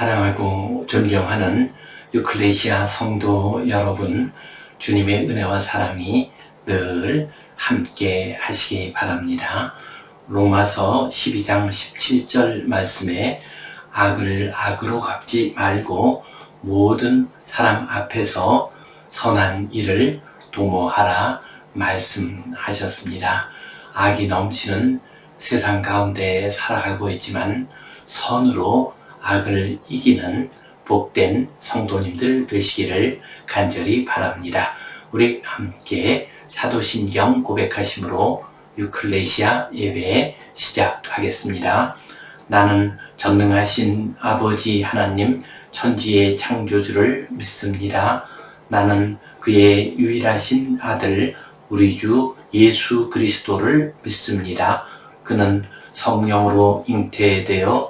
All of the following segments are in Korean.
사랑하고 존경하는 유클레시아 성도 여러분, 주님의 은혜와 사랑이 늘 함께 하시기 바랍니다. 로마서 12장 17절 말씀에 악을 악으로 갚지 말고 모든 사람 앞에서 선한 일을 도모하라 말씀하셨습니다. 악이 넘치는 세상 가운데 살아가고 있지만 선으로 악을 이기는 복된 성도님들 되시기를 간절히 바랍니다. 우리 함께 사도신경 고백하심으로 유클레시아 예배 시작하겠습니다. 나는 전능하신 아버지 하나님 천지의 창조주를 믿습니다. 나는 그의 유일하신 아들 우리 주 예수 그리스도를 믿습니다. 그는 성령으로 잉태되어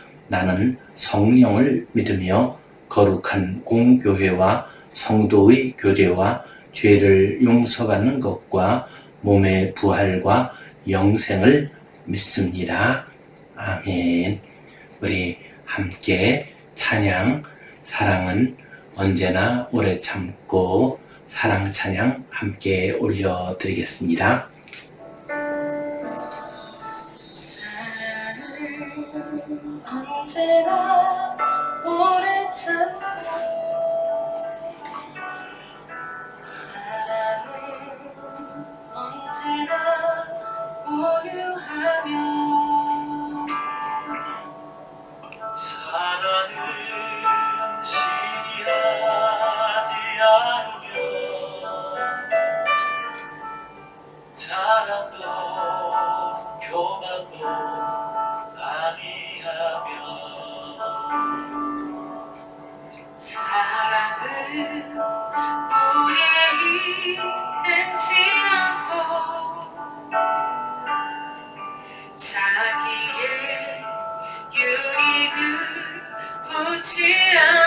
나는 성령을 믿으며 거룩한 공교회와 성도의 교제와 죄를 용서받는 것과 몸의 부활과 영생을 믿습니다. 아멘. 우리 함께 찬양, 사랑은 언제나 오래 참고 사랑 찬양 함께 올려드리겠습니다. 언제나 오래 참고 yeah.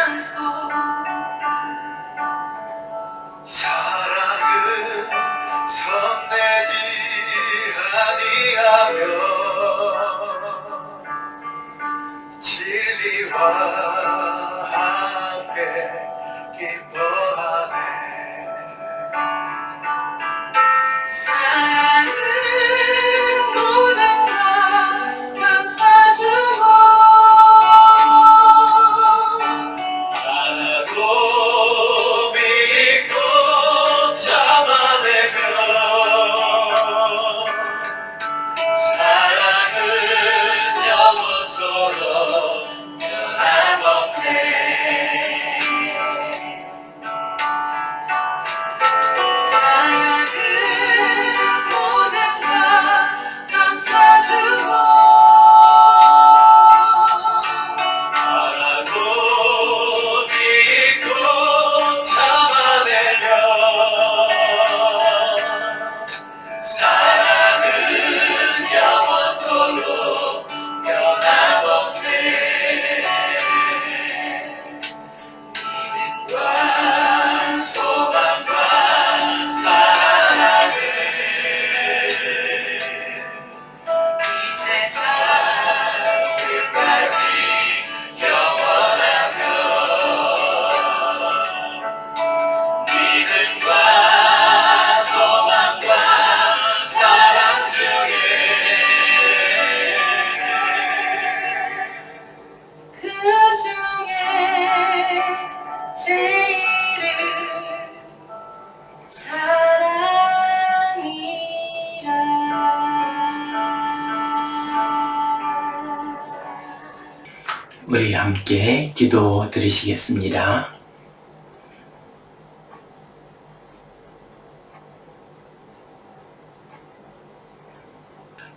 기도 드리시겠습니다.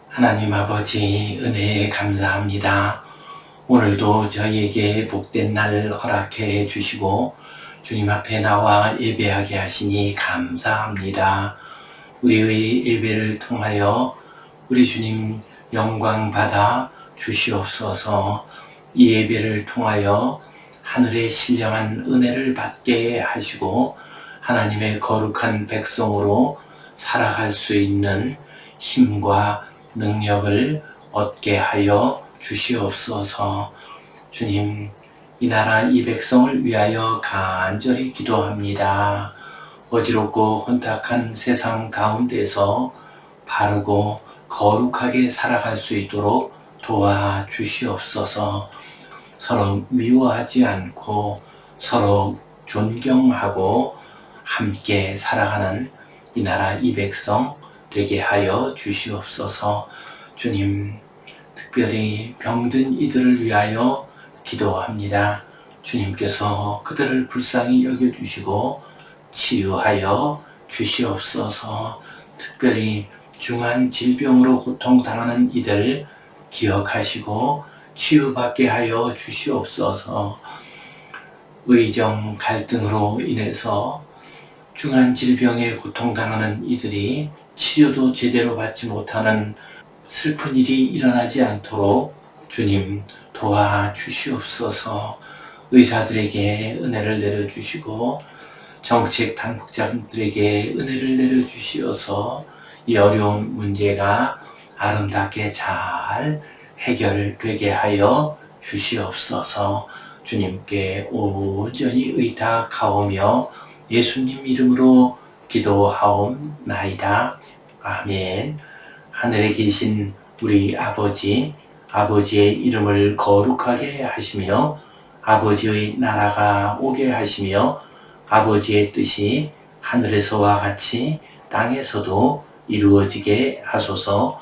하나님 아버지 은혜에 감사합니다. 오늘도 저희에게 복된 날 허락해 주시고 주님 앞에 나와 예배하게 하시니 감사합니다. 우리의 예배를 통하여 우리 주님 영광 받아 주시옵소서 이 예배를 통하여 하늘의 신령한 은혜를 받게 하시고 하나님의 거룩한 백성으로 살아갈 수 있는 힘과 능력을 얻게 하여 주시옵소서 주님 이 나라 이 백성을 위하여 간절히 기도합니다. 어지럽고 혼탁한 세상 가운데서 바르고 거룩하게 살아갈 수 있도록 도와 주시옵소서 서로 미워하지 않고 서로 존경하고 함께 살아가는 이 나라 이 백성 되게 하여 주시옵소서 주님 특별히 병든 이들을 위하여 기도합니다. 주님께서 그들을 불쌍히 여겨주시고 치유하여 주시옵소서 특별히 중한 질병으로 고통당하는 이들 기억하시고 치유받게 하여 주시옵소서. 의정 갈등으로 인해서 중한 질병에 고통당하는 이들이 치료도 제대로 받지 못하는 슬픈 일이 일어나지 않도록 주님 도와주시옵소서. 의사들에게 은혜를 내려주시고 정책 당국자들에게 은혜를 내려주시어서 이 어려운 문제가 아름답게 잘 해결되게 하여 주시옵소서 주님께 온전히 의탁하오며 예수님 이름으로 기도하옵나이다. 아멘. 하늘에 계신 우리 아버지, 아버지의 이름을 거룩하게 하시며 아버지의 나라가 오게 하시며 아버지의 뜻이 하늘에서와 같이 땅에서도 이루어지게 하소서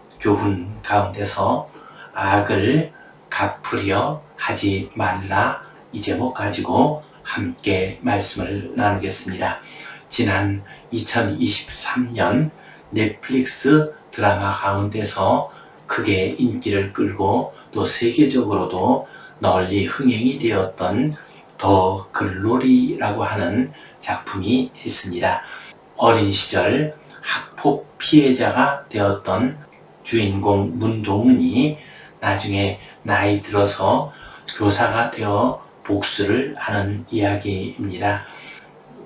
교훈 가운데서 악을 갚으려 하지 말라 이 제목 가지고 함께 말씀을 나누겠습니다. 지난 2023년 넷플릭스 드라마 가운데서 크게 인기를 끌고 또 세계적으로도 널리 흥행이 되었던 더 글로리라고 하는 작품이 있습니다. 어린 시절 학폭 피해자가 되었던 주인공 문동은이 나중에 나이 들어서 교사가 되어 복수를 하는 이야기입니다.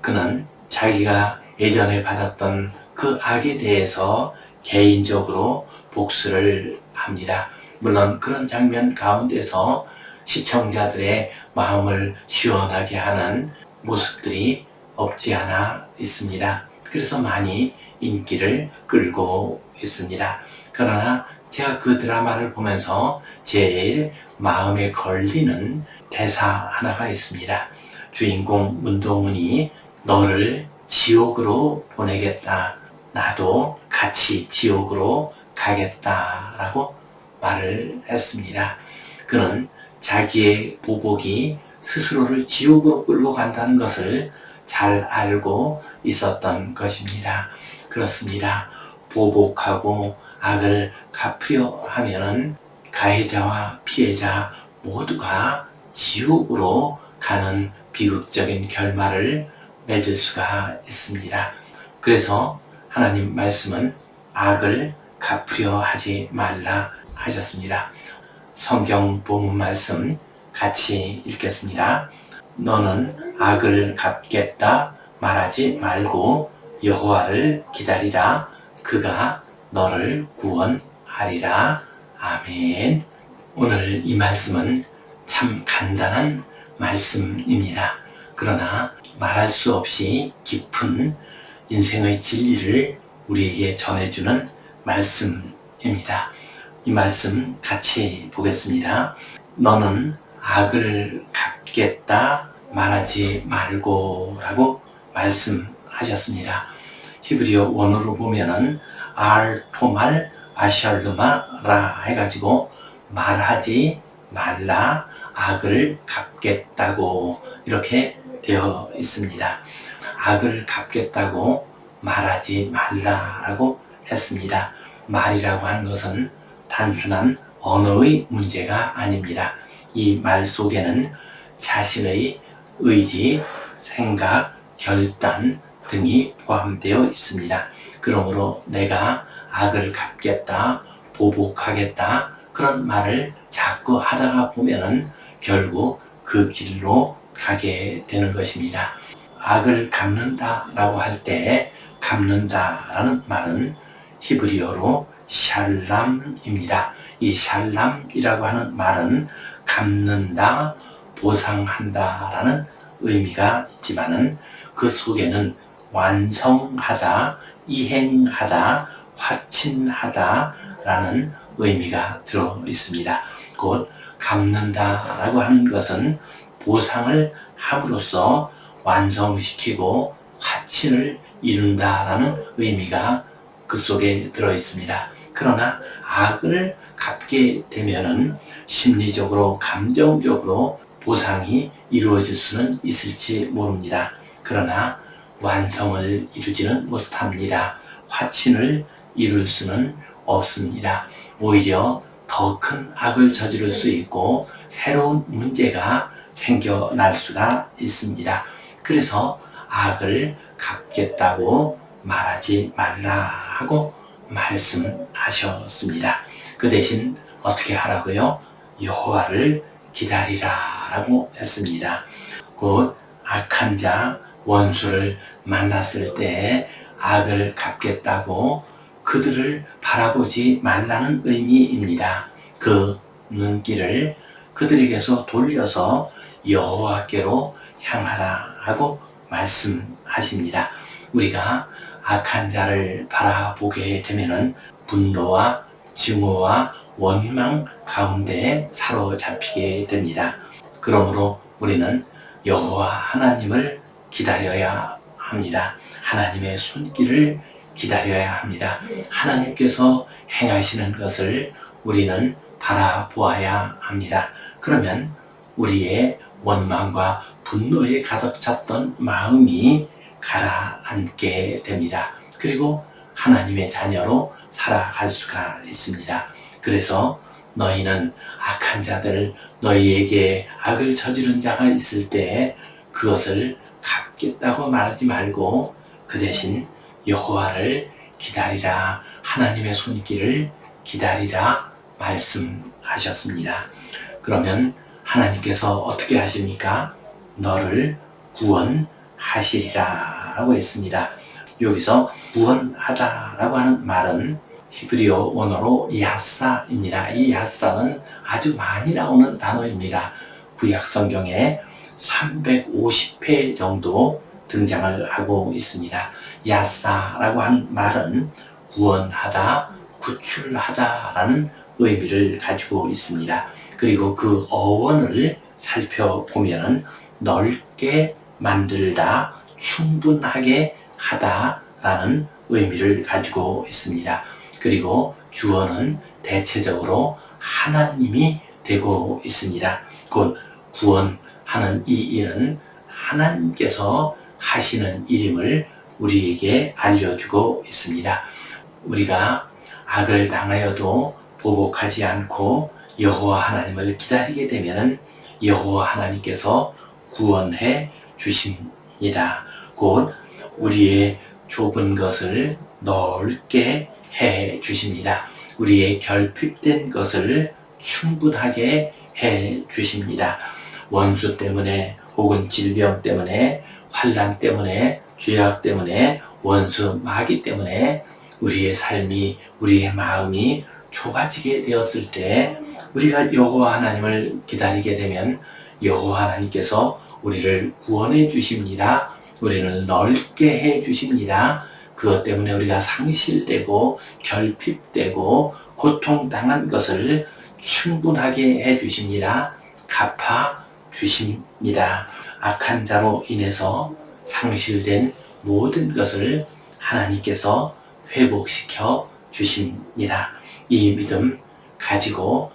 그는 자기가 예전에 받았던 그 악에 대해서 개인적으로 복수를 합니다. 물론 그런 장면 가운데서 시청자들의 마음을 시원하게 하는 모습들이 없지 않아 있습니다. 그래서 많이 인기를 끌고 있습니다. 그러나 제가 그 드라마를 보면서 제일 마음에 걸리는 대사 하나가 있습니다. 주인공 문동은이 너를 지옥으로 보내겠다. 나도 같이 지옥으로 가겠다라고 말을 했습니다. 그는 자기의 보복이 스스로를 지옥으로 끌고 간다는 것을 잘 알고 있었던 것입니다. 그렇습니다. 보복하고 악을 갚으려 하면은 가해자와 피해자 모두가 지옥으로 가는 비극적인 결말을 맺을 수가 있습니다. 그래서 하나님 말씀은 악을 갚으려 하지 말라 하셨습니다. 성경 본문 말씀 같이 읽겠습니다. 너는 악을 갚겠다 말하지 말고 여호와를 기다리라 그가 너를 구원하리라 아멘. 오늘 이 말씀은 참 간단한 말씀입니다. 그러나 말할 수 없이 깊은 인생의 진리를 우리에게 전해주는 말씀입니다. 이 말씀 같이 보겠습니다. 너는 악을 갚겠다 말하지 말고 라고 말씀하셨습니다. 히브리어 원어로 보면은 알토말 아샬르마라 해가지고 말하지 말라 악을 갚겠다고 이렇게 되어 있습니다. 악을 갚겠다고 말하지 말라라고 했습니다. 말이라고 하는 것은 단순한 언어의 문제가 아닙니다. 이 말 속에는 자신의 의지, 생각, 결단 등이 포함되어 있습니다. 그러므로 내가 악을 갚겠다, 보복하겠다, 그런 말을 자꾸 하다가 보면은 결국 그 길로 가게 되는 것입니다. 악을 갚는다라고 할 때 갚는다라는 말은 히브리어로 샬람입니다. 이 샬람이라고 하는 말은 갚는다, 보상한다라는 의미가 있지만은 그 속에는 완성하다, 이행하다, 화친하다라는 의미가 들어 있습니다. 곧 갚는다라고 하는 것은 보상을 함으로써 완성시키고 화친을 이룬다라는 의미가 그 속에 들어 있습니다. 그러나 악을 갚게 되면은 심리적으로, 감정적으로 보상이 이루어질 수는 있을지 모릅니다. 그러나 완성을 이루지는 못합니다. 화친을 이룰 수는 없습니다. 오히려 더 큰 악을 저지를 수 있고 새로운 문제가 생겨날 수가 있습니다. 그래서 악을 갚겠다고 말하지 말라 하고 말씀하셨습니다. 그 대신 어떻게 하라고요? 여호와를 기다리라라고 했습니다. 곧 악한 자 원수를 만났을 때 악을 갚겠다고 그들을 바라보지 말라는 의미입니다. 그 눈길을 그들에게서 돌려서 여호와께로 향하라 하고 말씀하십니다. 우리가 악한 자를 바라보게 되면은 분노와 증오와 원망 가운데 사로잡히게 됩니다. 그러므로 우리는 여호와 하나님을 기다려야 합니다. 하나님의 손길을 기다려야 합니다. 하나님께서 행하시는 것을 우리는 바라보아야 합니다. 그러면 우리의 원망과 분노에 가득 찼던 마음이 가라앉게 됩니다. 그리고 하나님의 자녀로 살아갈 수가 있습니다. 그래서 너희는 악한 자들, 너희에게 악을 저지른 자가 있을 때 그것을 갚겠다고 말하지 말고 그 대신 여호와를 기다리라 하나님의 손길을 기다리라 말씀하셨습니다. 그러면 하나님께서 어떻게 하십니까? 너를 구원하시리라 라고 했습니다. 여기서 구원하다라고 하는 말은 히브리어 원어로 야사입니다. 이 야사는 아주 많이 나오는 단어입니다. 구약 성경에 350회 정도 등장을 하고 있습니다. 야사라고 하는 말은 구원하다, 구출하다라는 의미를 가지고 있습니다. 그리고 그 어원을 살펴보면은 넓게 만들다, 충분하게 하다라는 의미를 가지고 있습니다. 그리고 주어는 대체적으로 하나님이 되고 있습니다. 곧 구원 하는 이 일은 하나님께서 하시는 일임을 우리에게 알려주고 있습니다. 우리가 악을 당하여도 보복하지 않고 여호와 하나님을 기다리게 되면 여호와 하나님께서 구원해 주십니다. 곧 우리의 좁은 것을 넓게 해 주십니다. 우리의 결핍된 것을 충분하게 해 주십니다. 원수 때문에 혹은 질병 때문에 환란 때문에 죄악 때문에 원수 마귀 때문에 우리의 삶이 우리의 마음이 좁아지게 되었을 때 우리가 여호와 하나님을 기다리게 되면 여호와 하나님께서 우리를 구원해 주십니다. 우리를 넓게 해 주십니다. 그것 때문에 우리가 상실되고 결핍되고 고통당한 것을 충분하게 해 주십니다. 갚아 주십니다. 악한 자로 인해서 상실된 모든 것을 하나님께서 회복시켜 주십니다. 이 믿음 가지고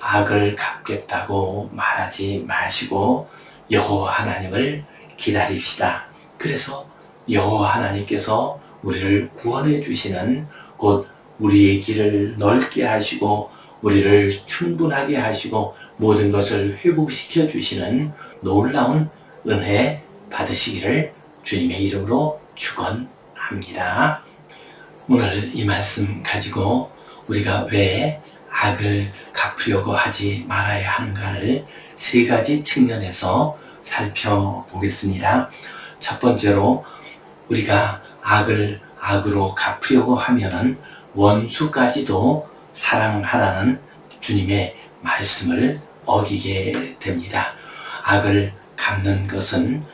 악을 갚겠다고 말하지 마시고 여호와 하나님을 기다립시다. 그래서 여호와 하나님께서 우리를 구원해 주시는 곧 우리의 길을 넓게 하시고 우리를 충분하게 하시고 모든 것을 회복시켜 주시는 놀라운 은혜 받으시기를 주님의 이름으로 축원합니다. 오늘 이 말씀 가지고 우리가 왜 악을 갚으려고 하지 말아야 하는가를 세 가지 측면에서 살펴보겠습니다. 첫 번째로 우리가 악을 악으로 갚으려고 하면은 원수까지도 사랑하라는 주님의 말씀을 어기게 됩니다. 악을 갚는 것은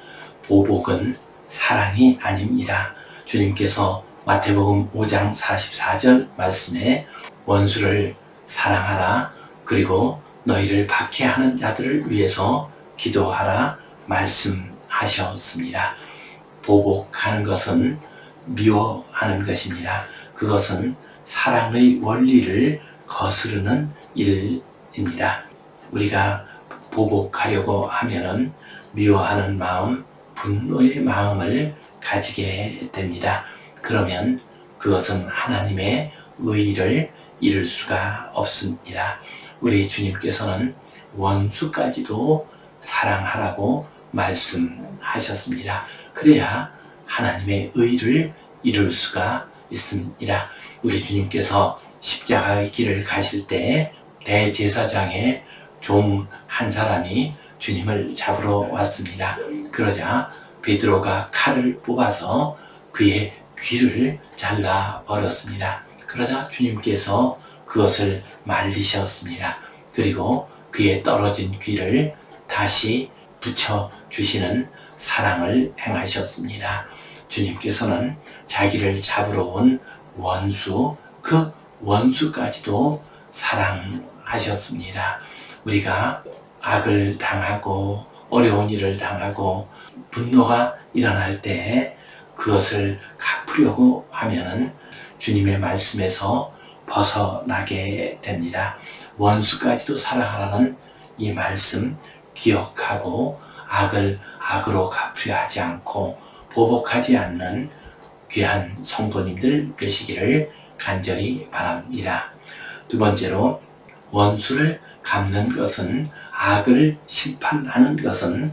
보복은 사랑이 아닙니다. 주님께서 마태복음 5장 44절 말씀에 원수를 사랑하라 그리고 너희를 박해하는 자들을 위해서 기도하라 말씀하셨습니다. 보복하는 것은 미워하는 것입니다. 그것은 사랑의 원리를 거스르는 일 입니다. 우리가 보복하려고 하면은 미워하는 마음, 분노의 마음을 가지게 됩니다. 그러면 그것은 하나님의 의의를 이룰 수가 없습니다. 우리 주님께서는 원수까지도 사랑하라고 말씀하셨습니다. 그래야 하나님의 의를 이룰 수가 있습니다. 우리 주님께서 십자가의 길을 가실 때 대제사장의 종 한 사람이 주님을 잡으러 왔습니다. 그러자 베드로가 칼을 뽑아서 그의 귀를 잘라 버렸습니다. 그러자 주님께서 그것을 말리셨습니다. 그리고 그의 떨어진 귀를 다시 붙여 주시는 사랑을 행하셨습니다. 주님께서는 자기를 잡으러 온 원수, 그 원수까지도 사랑 하셨습니다. 우리가 악을 당하고 어려운 일을 당하고 분노가 일어날 때 그것을 갚으려고 하면은 주님의 말씀에서 벗어나게 됩니다. 원수까지도 사랑하라는 이 말씀 기억하고 악을 악으로 갚으려 하지 않고 보복하지 않는 귀한 성도님들 되시기를 간절히 바랍니다. 두 번째로 원수를 갚는 것은 악을 심판하는 것은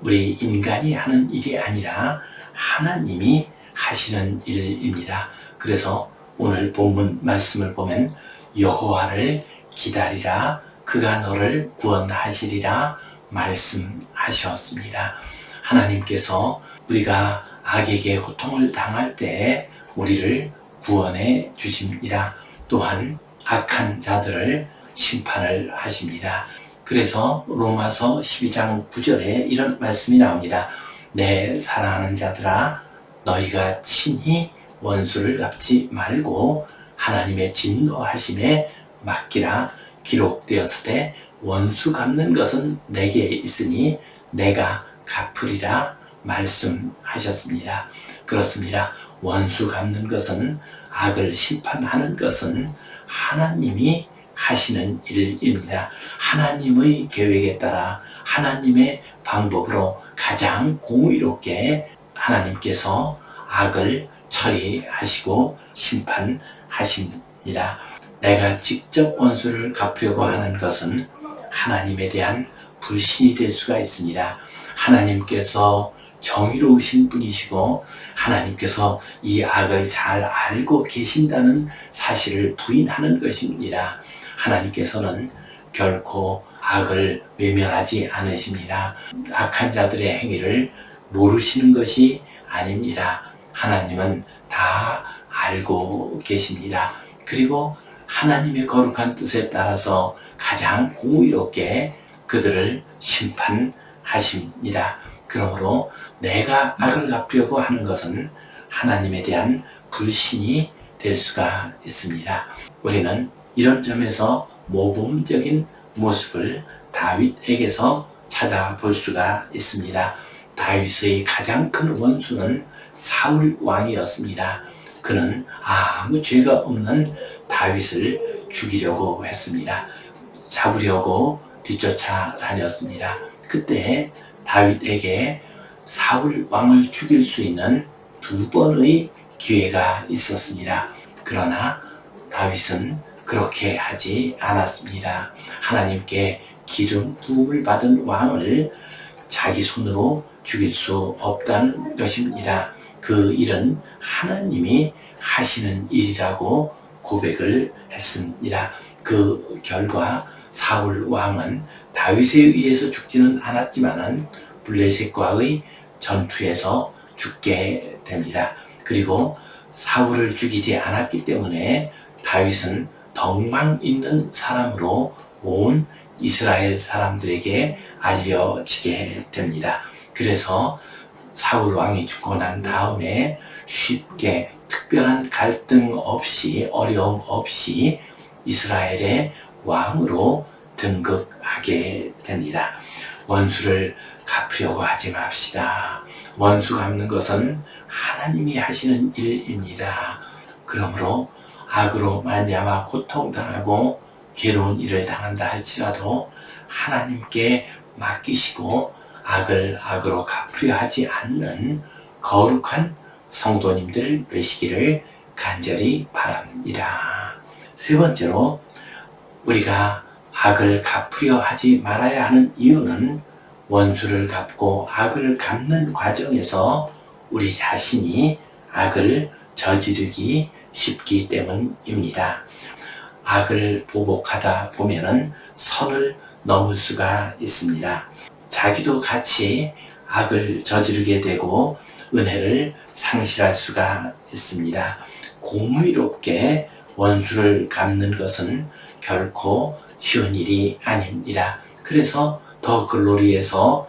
우리 인간이 하는 일이 아니라 하나님이 하시는 일입니다. 그래서 오늘 본문 말씀을 보면 여호와를 기다리라 그가 너를 구원하시리라 말씀하셨습니다. 하나님께서 우리가 악에게 고통을 당할 때 우리를 구원해 주십니다. 또한 악한 자들을 심판을 하십니다. 그래서 로마서 12장 9절에 이런 말씀이 나옵니다. 내 사랑하는 자들아 너희가 친히 원수를 갚지 말고 하나님의 진노하심에 맡기라 기록되었을 때 원수 갚는 것은 내게 있으니 내가 갚으리라 말씀하셨습니다. 그렇습니다. 원수 갚는 것은 악을 심판하는 것은 하나님이 하시는 일입니다. 하나님의 계획에 따라 하나님의 방법으로 가장 공의롭게 하나님께서 악을 처리하시고 심판하십니다. 내가 직접 원수를 갚으려고 하는 것은 하나님에 대한 불신이 될 수가 있습니다. 하나님께서 정의로우신 분이시고 하나님께서 이 악을 잘 알고 계신다는 사실을 부인하는 것입니다. 하나님께서는 결코 악을 외면하지 않으십니다. 악한 자들의 행위를 모르시는 것이 아닙니다. 하나님은 다 알고 계십니다. 그리고 하나님의 거룩한 뜻에 따라서 가장 공의롭게 그들을 심판하십니다. 그러므로 내가 악을 갚으려고 하는 것은 하나님에 대한 불신이 될 수가 있습니다. 우리는 이런 점에서 모범적인 모습을 다윗에게서 찾아볼 수가 있습니다. 다윗의 가장 큰 원수는 사울 왕이었습니다. 그는 아무 죄가 없는 다윗을 죽이려고 했습니다. 잡으려고 뒤쫓아 다녔습니다. 그때 다윗에게 사울 왕을 죽일 수 있는 두 번의 기회가 있었습니다. 그러나 다윗은 그렇게 하지 않았습니다. 하나님께 기름 부음을 받은 왕을 자기 손으로 죽일 수 없다는 것입니다. 그 일은 하나님이 하시는 일이라고 고백을 했습니다. 그 결과 사울 왕은 다윗에 의해서 죽지는 않았지만은 블레셋과의 전투에서 죽게 됩니다. 그리고 사울을 죽이지 않았기 때문에 다윗은 덕망 있는 사람으로 온 이스라엘 사람들에게 알려지게 됩니다. 그래서 사울 왕이 죽고 난 다음에 쉽게 특별한 갈등 없이 어려움 없이 이스라엘의 왕으로 등극하게 됩니다. 원수를 갚으려고 하지 맙시다. 원수 갚는 것은 하나님이 하시는 일입니다. 그러므로 악으로 말미암아 고통당하고 괴로운 일을 당한다 할지라도 하나님께 맡기시고 악을 악으로 갚으려 하지 않는 거룩한 성도님들 되시기를 간절히 바랍니다. 세 번째로 우리가 악을 갚으려 하지 말아야 하는 이유는 원수를 갚고 악을 갚는 과정에서 우리 자신이 악을 저지르기 쉽기 때문입니다. 악을 보복하다 보면은 선을 넘을 수가 있습니다. 자기도 같이 악을 저지르게 되고 은혜를 상실할 수가 있습니다. 공의롭게 원수를 갚는 것은 결코 쉬운 일이 아닙니다. 그래서 더 글로리에서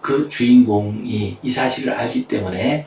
그 주인공이 이 사실을 알기 때문에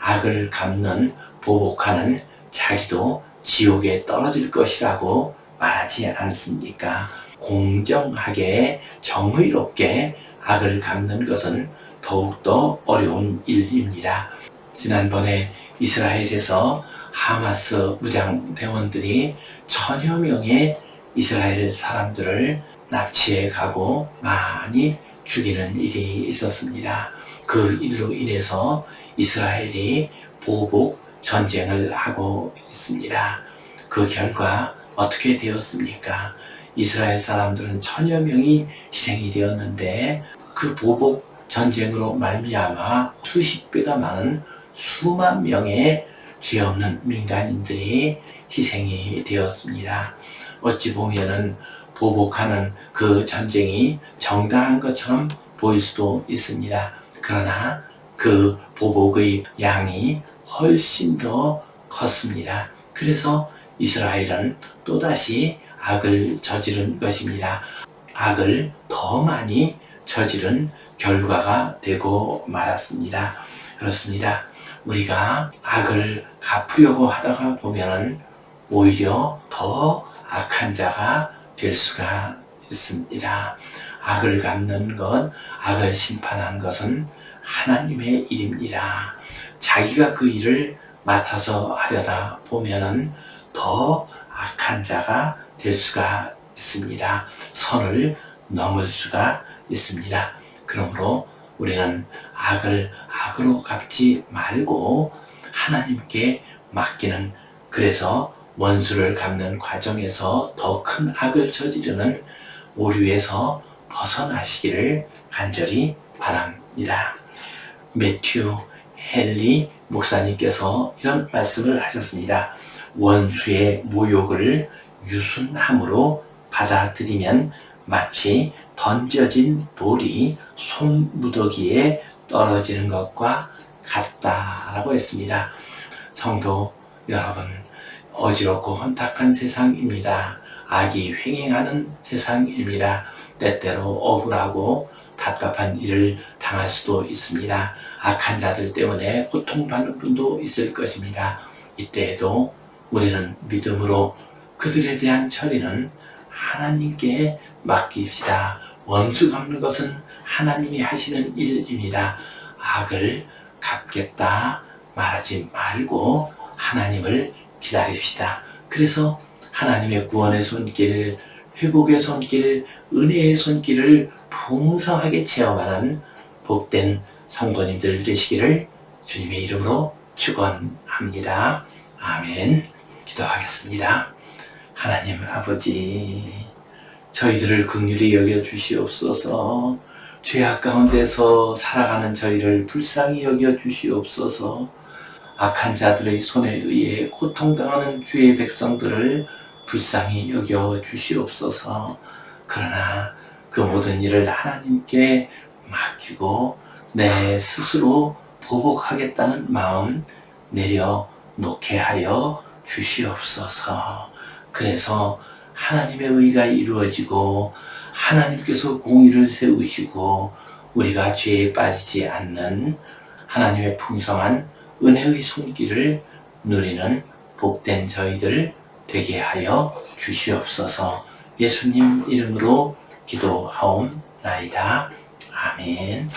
악을 갚는 보복하는 자기도 지옥에 떨어질 것이라고 말하지 않습니까? 공정하게 정의롭게 악을 갚는 것은 더욱더 어려운 일입니다. 지난번에 이스라엘에서 하마스 무장 대원들이 천여 명의 이스라엘 사람들을 납치해 가고 많이 죽이는 일이 있었습니다. 그 일로 인해서 이스라엘이 보복 전쟁을 하고 있습니다. 그 결과 어떻게 되었습니까? 이스라엘 사람들은 천여 명이 희생이 되었는데 그 보복 전쟁으로 말미암아 수십 배가 많은 수만 명의 죄 없는 민간인들이 희생이 되었습니다. 어찌 보면은 보복하는 그 전쟁이 정당한 것처럼 보일 수도 있습니다. 그러나 그 보복의 양이 훨씬 더 컸습니다. 그래서 이스라엘은 또다시 악을 저지른 것입니다. 악을 더 많이 저지른 결과가 되고 말았습니다. 그렇습니다. 우리가 악을 갚으려고 하다가 보면은 오히려 더 악한 자가 될 수가 있습니다. 악을 갚는 것, 악을 심판하는 것은 하나님의 일입니다. 자기가 그 일을 맡아서 하려다 보면은 더 악한 자가 될 수가 있습니다. 선을 넘을 수가 있습니다. 그러므로 우리는 악을 악으로 갚지 말고 하나님께 맡기는 그래서 원수를 갚는 과정에서 더 큰 악을 저지르는 오류에서 벗어나시기를 간절히 바랍니다. 매튜 헨리 목사님께서 이런 말씀을 하셨습니다. 원수의 모욕을 유순함으로 받아들이면 마치 던져진 돌이 손무더기에 떨어지는 것과 같다라고 했습니다. 성도 여러분, 어지럽고 혼탁한 세상입니다. 악이 횡행하는 세상입니다. 때때로 억울하고 답답한 일을 당할 수도 있습니다. 악한 자들 때문에 고통받는 분도 있을 것입니다. 이때에도 우리는 믿음으로 그들에 대한 처리는 하나님께 맡깁시다. 원수 갚는 것은 하나님이 하시는 일입니다. 악을 갚겠다 말하지 말고 하나님을 기다립시다. 그래서 하나님의 구원의 손길, 회복의 손길, 은혜의 손길을 풍성하게 체험하는 복된 성도님들 되시기를 주님의 이름으로 축원합니다. 아멘. 기도하겠습니다. 하나님 아버지, 저희들을 극률히 여겨 주시옵소서. 죄악 가운데서 살아가는 저희를 불쌍히 여겨 주시옵소서. 악한 자들의 손에 의해 고통당하는 주의 백성들을 불쌍히 여겨 주시옵소서. 그러나 그 모든 일을 하나님께 맡기고 내 스스로 보복하겠다는 마음 내려놓게 하여 주시옵소서. 그래서 하나님의 의가 이루어지고 하나님께서 공의를 세우시고 우리가 죄에 빠지지 않는 하나님의 풍성한 은혜의 손길을 누리는 복된 저희들 되게 하여 주시옵소서 예수님 이름으로 기도하옵나이다. 아멘.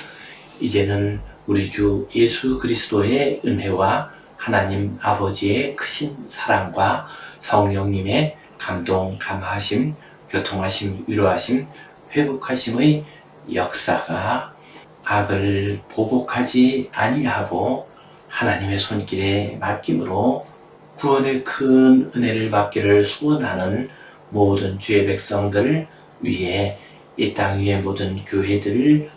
이제는 우리 주 예수 그리스도의 은혜와 하나님 아버지의 크신 사랑과 성령님의 감동, 감하심, 교통하심, 위로하심, 회복하심의 역사가 악을 보복하지 아니하고 하나님의 손길에 맡김으로 구원의 큰 은혜를 받기를 소원하는 모든 주의 백성들 위해 이땅 위의 모든 교회들을